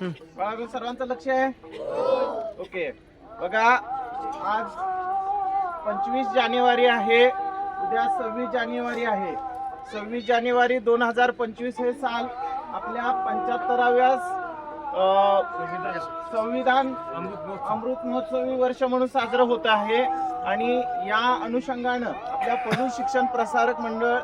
बाळांनो, सर्वांचं लक्ष आहे? ओके. बघा आज पंचवीस जानेवारी आहे. उद्या सव्वीस जानेवारी आहे. सव्वीस जानेवारी दोन हजार पंचवीस हे साल आपल्या पंच्याहत्तराव्या संविधान अमृत महोत्सवी वर्ष म्हणून साजरं होत आहे. आणि या अनुषंगानं आपल्या पदू शिक्षण प्रसारक मंडळ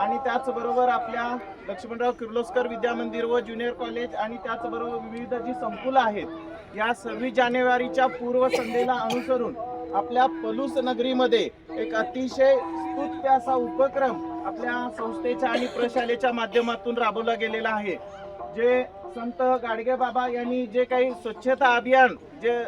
आणि त्याचबरोबर आपल्या लक्ष्मणराव किर्लोस्कर विद्या मंदिर व ज्युनियर कॉलेज आणि त्याचबरोबर विविध जी संकुलं आहेत या सव्वीस जानेवारीच्या पूर्वसंध्येला अनुसरून आपल्या पलूस नगरीमध्ये एक अतिशय स्तुत्य असा उपक्रम आपल्या संस्थेच्या आणि प्रशालेच्या माध्यमातून राबवला गेलेला आहे. जे संत गाडगे बाबा यांनी जे काही स्वच्छता अभियान जे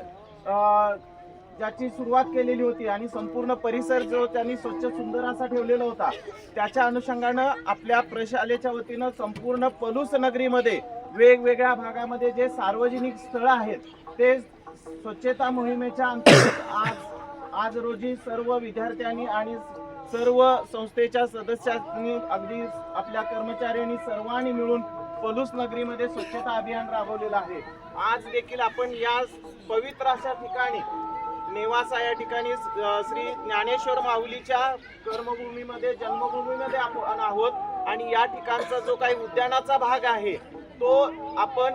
ज्याची सुरुवात केलेली होती आणि संपूर्ण परिसर जो त्यांनी स्वच्छ सुंदर असा ठेवलेला होता त्याच्या अनुषंगानं आपल्या प्रशालेच्या वतीनं संपूर्ण पलूस नगरीमध्ये वेगवेगळ्या भागामध्ये जे सार्वजनिक स्थळं आहेत ते स्वच्छता मोहिमेच्या अंतर्गत आज आज रोजी सर्व विद्यार्थ्यांनी आणि सर्व संस्थेच्या सदस्यांनी अगदी आपल्या कर्मचाऱ्यांनी सर्वांनी मिळून पलूस नगरीमध्ये स्वच्छता अभियान राबवलेलं आहे. आज देखील आपण या पवित्र अशा ठिकाणी नेवासा या ठिकाणी श्री ज्ञानेश्वर माऊलीच्या कर्मभूमीमध्ये जन्मभूमीमध्ये आपण आहोत. आणि या ठिकाणचा जो काही उद्यानाचा भाग आहे तो आपण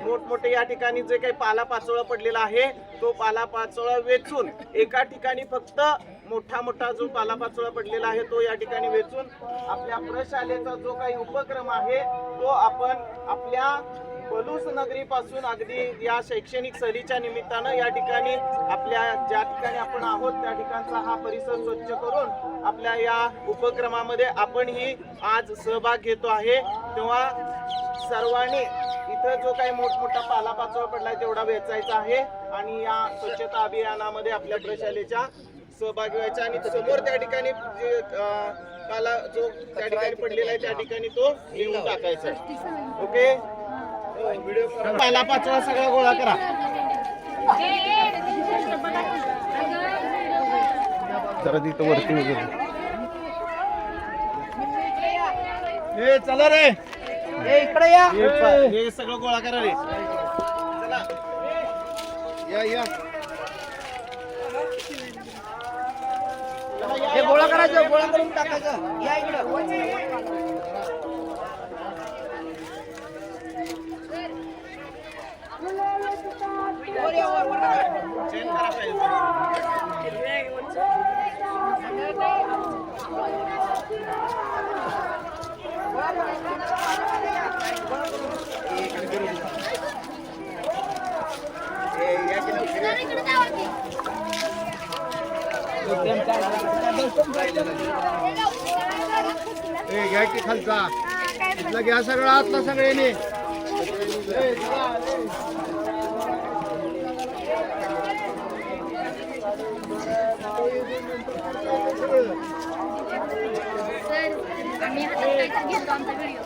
मोठमोठे या ठिकाणी जे काही पालापाचोळा पडलेला आहे तो पालापाचोळा वेचून एका ठिकाणी फक्त मोठा मोठा जो पालापाचोळा पडलेला आहे तो या ठिकाणी वेचून आपल्या प्रशालेचा जो काही उपक्रम आहे तो आपण आपल्या बलू नगरीपासून अगदी या शैक्षणिक सहलीच्या निमित्तानं या ठिकाणी आपल्या ज्या ठिकाणी आपण आहोत त्या ठिकाणचा हा परिसर स्वच्छ करून आपल्या या उपक्रमामध्ये आपणही आज सहभाग घेतो आहे तेव्हा सर्वांनी इथं जो काही मोठमोठा पालापाचोळा पडलाय तेवढा वेचायचा आहे आणि या स्वच्छता अभियानामध्ये आपल्या प्रशालेच्या सहभागी व्हायचा आणि समोर त्या ठिकाणी जे पाला जो त्या ठिकाणी पडलेला आहे त्या ठिकाणी तो लिहून टाकायचा आहे. ओके पाला पाचोळा सगळा गोळा करा. जरा तिथं वरती वगैरे ए चला रे. इकडे या. हे सगळं गोळा करा रे. चला. या या. हे. गोळा करायचं गोळा करून टाकायचं. या इकडं. ए घ्या की खालचा? इथला घ्या सगळा आतला सगळ्यांनी. आणि हातात काहीतरी घेतो आमचा व्हिडिओ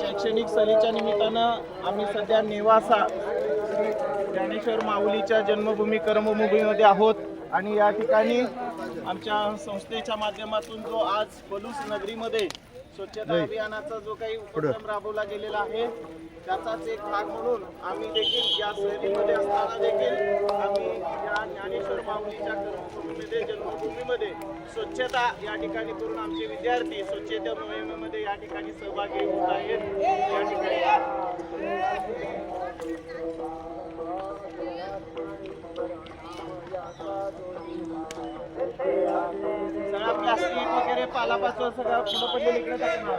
शैक्षणिक सहलीच्या निमित्तानं आम्ही सध्या नेवासा श्री ज्ञानेश्वर माऊलीच्या जन्मभूमी कर्मभूमीमध्ये आहोत. आणि या ठिकाणी आमच्या संस्थेच्या माध्यमातून जो आज पलूस नगरीमध्ये स्वच्छता अभियानाचा जो काही उपक्रम राबवला गेलेला आहे त्याचाच एक भाग म्हणून आम्ही देखील या सहलीमध्ये असताना देखील आम्ही या ज्ञानेश्वर माऊलीच्या कर्मभूमीमध्ये जन्मभूमीमध्ये स्वच्छता या ठिकाणी करून आमचे विद्यार्थी स्वच्छता मोहिमेमध्ये या ठिकाणी सहभागी होत आहेत. या ठिकाणी प्लास्टिक वगैरे पालापाचोळ सगळं फुलं पडलेलं इकडे टाकणार